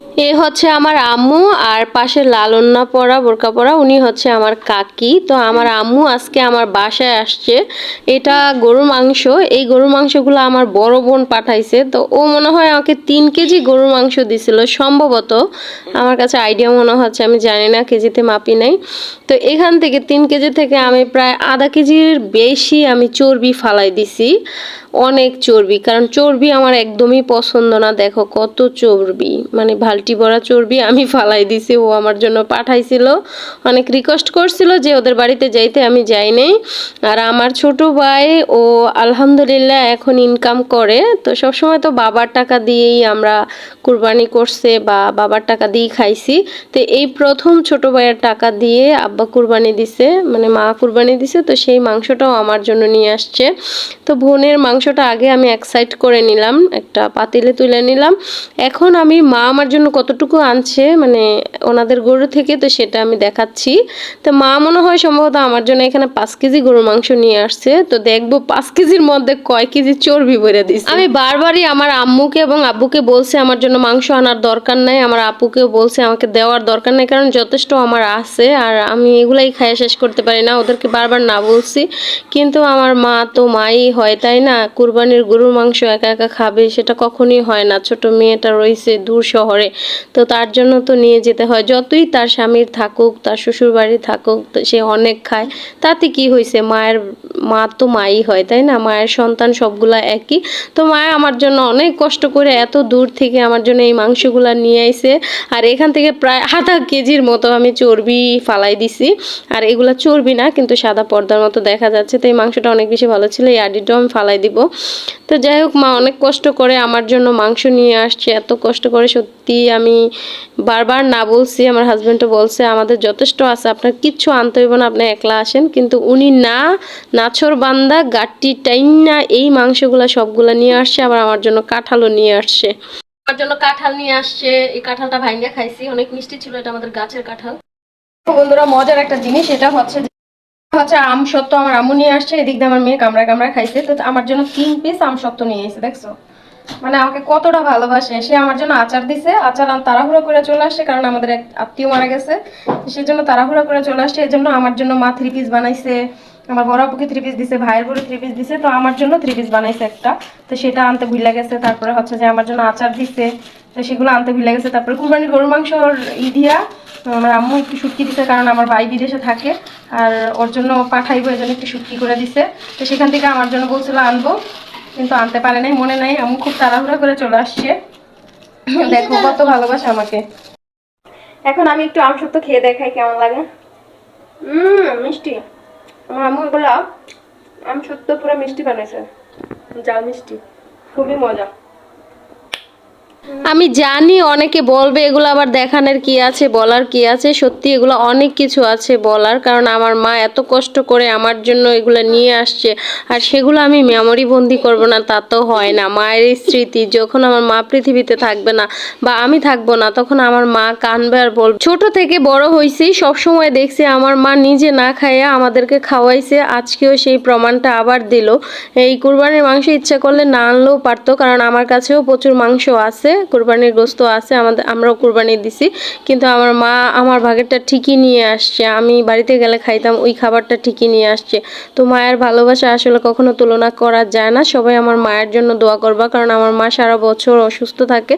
এ হচ্ছে আমার আম্মু আর পাশে লালন্না পরা, বোরকা পরা, উনি হচ্ছে আমার কাকি। তো আমার আম্মু আজকে আমার বাসায় আসছে। এটা গরুর মাংস। এই গরুর মাংসগুলো আমার বড় বোন পাঠাইছে। তো ও মনে হয় আমাকে তিন কেজি গরুর মাংস দিছিল, সম্ভবত। আমার কাছে আইডিয়া মনে হচ্ছে, আমি জানি না, কেজিতে মাপি নাই। তো এখান থেকে তিন কেজি থেকে আমি প্রায় আধা কেজির বেশি আমি চর্বি ফালাই দিছি। অনেক চর্বি, কারণ চর্বি আমার একদমই পছন্দ না। দেখো কত চর্বি মানে বালতি ভরা চর্বি আমি ফালাই দিছি, ও আমার জন্য পাঠাইছিল। অনেক রিকোয়েস্ট করছিল যে ওদের বাড়িতে যাইতে আমি যাই নাই। আর আমার ছোট ভাই, ও আলহামদুলিল্লাহ এখন ইনকাম করে। তো সবসময় তো বাবার টাকা দিয়েই আমরা কুরবানি করছে বা বাবার টাকা দিয়েই খাইছি। তো এই প্রথম ছোট ভাইয়ের টাকা দিয়ে আব্বা কুরবানি দিছে মানে মা কুরবানি দিছে, তো সেই মাংসটাও আমার জন্য নিয়ে আসছে। তো বোনের মাংসটা আগে আমি এক সাইড করে নিলাম, একটা পাতিলে তুলে নিলাম। এখন আমি মা আমার জন্য কতটুকু আনছে মানে ওনাদের গরু থেকে তো সেটা আমি দেখাচ্ছি। তো মা মনে হয় সম্ভবত আমার জন্য এখানে পাঁচ কেজি গরুর মাংস নিয়ে আসছে। তো দেখব পাঁচ কেজির মধ্যে কয় কেজি চর্বি ভরে দিচ্ছে আমি বারবারই আমার আম্মুকে এবং আব্বুকে বলছে আমার জন্য মাংস আনার দরকার নাই, আমার আপুকেও বলছে আমাকে দেওয়ার দরকার নেই, কারণ যথেষ্ট আমার আছে আর আমি এগুলাই খাইয়া শেষ করতে পারি না, ওদেরকে বারবার না বলছি। কিন্তু আমার মা তো মাই হয়, তাই না? কুরবানির গরুর মাংস একা একা খাবে, সেটা কখনোই হয় না। ছোট মেয়েটা রয়েছে দূর শহরে, তো তার জন্য তো নিয়ে যেতে হয়। যতই তার স্বামীর থাকুক, তার শ্বশুর বাড়ি থাকুক, সে অনেক খায়। তাতে কি হয়েছে? মায়ের, মা তো মাই হয়, তাই না? মায়ের সন্তান সবগুলা একই। তো মায়া আমার জন্য অনেক কষ্ট করে এত দূর থেকে আমার জন্য এই মাংসগুলা নিয়ে আইছে। আর এখান থেকে প্রায় আধা কেজির মতো আমি চর্বি ফালাই দিছি। আর এগুলা চর্বি না, কিন্তু সাদা পর্দার মতো দেখা যাচ্ছে। তো এই মাংসটা অনেক বেশি ভালো ছিল, এই আডিটাও আমি ফালাই দিব। তো যাই হোক, মা অনেক কষ্ট করে আমার জন্য মাংস নিয়ে আসছে, এত কষ্ট করে সত্যি আমি বারবার না বলছি, আমার হাজব্যান্ডও বলছে, আমাদের যথেষ্ট আছে, আপনার কিচ্ছু আনতে হইব না, আপনি একলা আসেন। কিন্তু উনি না, নাছর বান্দা, গাট্টি টাইম না এই মাংসগুলা সবগুলা নিয়ে আসছে, আবার আমার জন্য কাঁঠালও নিয়ে আসছে। আমার জন্য কাঁঠাল নিয়ে আসছে, এই কাঁঠালটা ভাইঙ্গা খাইছি, অনেক মিষ্টি ছিল, এটা আমাদের গাছের কাঁঠাল। বন্ধুরা, মজার একটা জিনিস, এটা হচ্ছে হচ্ছে আম সত্ত্ব আমার আম্মু নিয়ে আসছে, এদিক দিয়ে আমার মেয়ে কামড়া কামড়া খাইছে। তো আমার জন্য তিন পিস আম সত্ত্ব নিয়ে এসেছে দেখছ? মানে আমাকে কতটা ভালোবাসে। সে আমার জন্য আচার দিছে, আচার তাড়াহুড়ো করে চলে আসছে কারণ আমাদের এক আত্মীয় মারা গেছে। সেজন্য তাড়াহুড়ো করে চলে আসছে, এই জন্য আমার জন্য মা থ্রি পিস বানাইছে। আমার বড় আপুকে থ্রি পিস দিছে, ভাইয়ের বড় থ্রি পিস দিছে, তো আমার জন্য থ্রি পিস বানাইছে একটা। তো সেটা আনতে ভুলে গেছে, তারপরে হচ্ছে যে আমার জন্য আচার দিছে। তো সেগুলো আনতে ভুলে গেছে। তারপরে কুরবানির গরুর মাংস ই দিয়া আমার আম্মু একটু শুটকি দিছে কারণ আমার ভাই বিদেশে থাকে আর ওর জন্য পাঠাইবো এই জন্য একটু শুটকি করে দিছে। তো সেখান থেকে আমার জন্য বলছিল আনব কিন্তু আনতে পারে নাই মনে নাই। আম্মু খুব তাড়াহুড়া করে চলে আসছে। দেখো কত ভালোবাসে আমাকে। এখন আমি একটু আম সত্য খেয়ে দেখাই কেমন লাগে। হুম মিষ্টি। আমার আম্মু এগুলো আম সত্য পুরো মিষ্টি বানাইছে। জাল মিষ্টি। খুবই মজা। আমি জানি অনেকে বলবে, এগুলো আবার দেখানোর কি আছে, বলার কি আছে? সত্যি এগুলো অনেক কিছু আছে বলার, কারণ আমার মা এত কষ্ট করে আমার জন্য এগুলো নিয়ে আসছে, আর সেগুলো আমি মেমোরি বন্দি করব না, তা তো হয় না। মায়ের স্মৃতি, যখন আমার মা পৃথিবীতে থাকবে না বা আমি থাকব না, তখন আমার মা কানবে আর বলবে। ছোট থেকে বড় হয়েছি সব সময় দেখছি আমার মা নিজে না খাইয়া আমাদেরকে খাওয়াইছে, আজকেও সেই প্রমাণটা আবার দিল। এই কুরবানির মাংস ইচ্ছা করলে না আনলেও পারতো, কারণ আমার কাছেও প্রচুর মাংস আছে। কুরবানির গোস্ত আছে, আমাদের, আমরাও কোরবানি দিছি। কিন্তু আমার মা আমার ভাগেরটা ঠিকই নিয়ে আসছে। আমি বাড়িতে গেলে খাইতাম, ওই খাবারটা ঠিকই নিয়ে আসছে। তো মায়ের ভালোবাসা আসলে কখনো তুলনা করা যায় না। সবাই আমার মায়ের জন্য দোয়া করবা, কারণ আমার মা সারা বছর অসুস্থ থাকে।